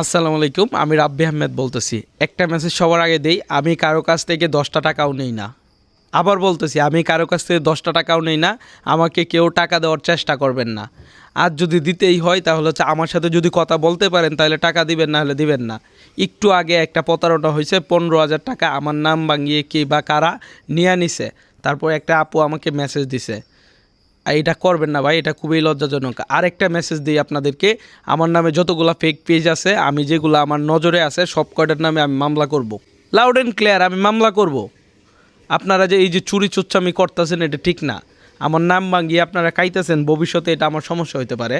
আসসালামু আলাইকুম, আমি রাব্বি আহমেদ বলতেছি। একটা মেসেজ সবার আগে দেই, আমি কারও কাছ থেকে দশটা টাকাও নেই না। আবার বলতেছি, আমি কারও কাছ থেকে দশটা টাকাও নেই না, আমাকে কেউ টাকা দেওয়ার চেষ্টা করবেন না। আর যদি দিতেই হয়, তাহলে হচ্ছে আমার সাথে যদি কথা বলতে পারেন, তাহলে টাকা দিবেন, না হলে দিবেন না। একটু আগে একটা প্রতারণা হয়েছে, পনেরো হাজার টাকা আমার নাম ভাঙিয়ে কে বা কারা নিয়ে নিছে। তারপর একটা আপু আমাকে মেসেজ দিছে। এটা করবেন না ভাই, এটা খুবই লজ্জাজনক। আরেকটা মেসেজ দিই আপনাদেরকে, আমার নামে যতগুলো ফেক পেজ আছে, আমি যেগুলো আমার নজরে আছে, সব কয়টার নামে আমি মামলা করব। লাউড অ্যান্ড ক্লিয়ার আমি মামলা করব। আপনারা যে এই যে চুরি চুচ্চামি করতেছেন, এটা ঠিক না। আমার নাম ভাঙিয়ে আপনারা খাইতেছেন, ভবিষ্যতে এটা আমার সমস্যা হতে পারে।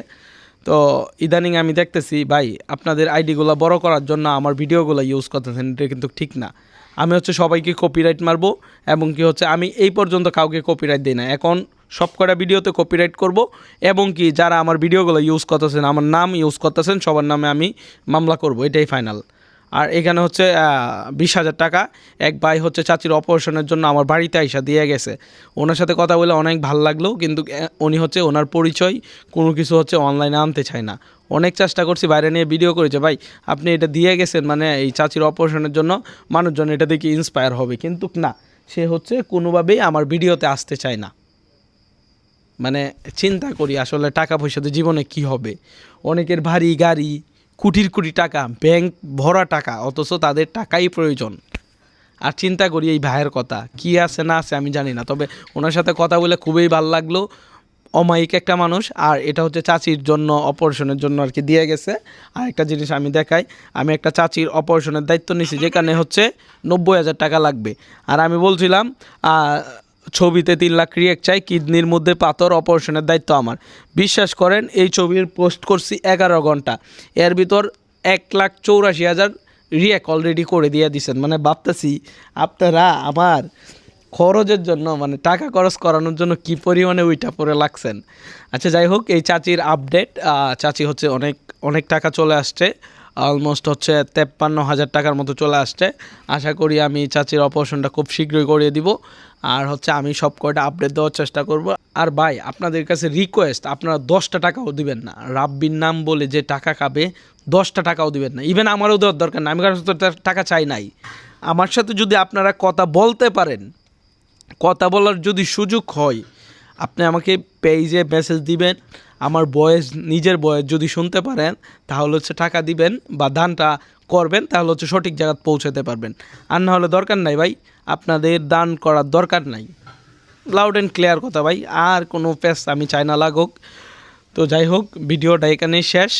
তো ইদানিং আমি দেখতেছি, ভাই, আপনাদের আইডিগুলো বড় করার জন্য আমার ভিডিওগুলো ইউজ করতেছেন, এটা কিন্তু ঠিক না। আমি হচ্ছে সবাইকে কপিরাইট মারবো, এবং কি হচ্ছে, আমি এই পর্যন্ত কাউকে কপিরাইট দিই না। এখন সব কটা ভিডিওতে কপিরাইট করব এবং কি যারা আমার ভিডিওগুলো ইউজ করতেছেন, আমার নাম ইউজ করতেছেন, সবার নামে আমি মামলা করব, এটাই ফাইনাল আর এখানে হচ্ছে বিশ হাজার টাকা। এক ভাই হচ্ছে চাচির অপারেশনের জন্য আমার বাড়িতে আইসা দিয়ে গেছে। ওনার সাথে কথা বলে অনেক ভালো লাগল, কিন্তু উনি হচ্ছে ওনার পরিচয় কোনো কিছু হচ্ছে অনলাইনে আনতে চায় না। অনেক চেষ্টা করছি বাইরে নিয়ে ভিডিও করেছে ভাই, আপনি এটা দিয়ে গেছেন মানে এই চাচির অপারেশনের জন্য মানুষজন এটা দেখে ইন্সপায়ার হবে। কিন্তু না, সে হচ্ছে কোনোভাবেই আমার ভিডিওতে আসতে চায় না। মানে চিন্তা করি আসলে টাকা পয়সাতে জীবনে কি হবে। অনেকের ভারী গাড়ি, কোটির কোটি টাকা ব্যাংক ভরা টাকা, অথচ তাদের টাকাই প্রয়োজন। আর চিন্তা করি এই ভাইয়ের কথা, কি আছে না আছে আমি জানি না, তবে ওনার সাথে কথা বলে খুবই ভালো লাগল। অমায়িক একটা মানুষ, আর এটা হচ্ছে চাচির জন্য অপারেশনের জন্য আর কি দিয়ে গেছে। আর একটা জিনিস আমি দেখাই, আমি একটা চাচির অপারেশনের দায়িত্ব নিছি, যেখানে হচ্ছে নব্বই হাজার টাকা লাগবে। আর আমি বলছিলাম ছবিতে তিন লাখ রিয়েক্ট চাই, কিডনির মধ্যে পাথর অপারেশনের দায়িত্ব আমার। বিশ্বাস করেন, এই ছবির পোস্ট করছি এগারো ঘণ্টা। এর ভিতর এক লাখ চৌরাশি হাজার রিয়েক্ট অলরেডি করে দিয়ে দিছেন। মানে ভাবতেছি, আপনারা আমার খরচের জন্য মানে টাকা খরচ করানোর জন্য কি পরিমাণে ওইটা পরে লাগছেন? আচ্ছা যাই হোক, এই চাচির আপডেট চাচি হচ্ছে অনেক অনেক টাকা চলে আসছে। অলমোস্ট হচ্ছে তেপ্পান্ন হাজার টাকার মতো চলে আসছে। আশা করি আমি চাচির অপারেশনটা খুব শীঘ্রই করিয়ে দিব। আর হচ্ছে আমি সব কয়টা আপডেট দেওয়ার চেষ্টা করব। আর ভাই, আপনাদের কাছে রিকোয়েস্ট আপনারা দশটা টাকাও দিবেন না। রাব্বির নাম বলে যে টাকা খাবে, দশটা টাকাও দিবেন না। ইভেন আমারও দেওয়ার দরকার না আমি কারোর টাকা চাই নাই। আমার সাথে যদি আপনারা কথা বলতে পারেন, কথা বলার যদি সুযোগ হয়, আপনি আমাকে পেজে মেসেজ দিবেন, আমার বয়স, নিজের বয়স যদি শুনতে পারেন, তাহলে হচ্ছে টাকা দিবেন বা দানটা করবেন, তাহলে হচ্ছে সঠিক জায়গায় পৌঁছাতে পারবেন। আর না হলে দরকার নাই ভাই, আপনাদের দান করার দরকার নাই। লাউড অ্যান্ড ক্লিয়ার কথা ভাই, আর কোনো পেস আমি চাই না লাগুক। তো যাই হোক, ভিডিওটা এখানেই শেষ।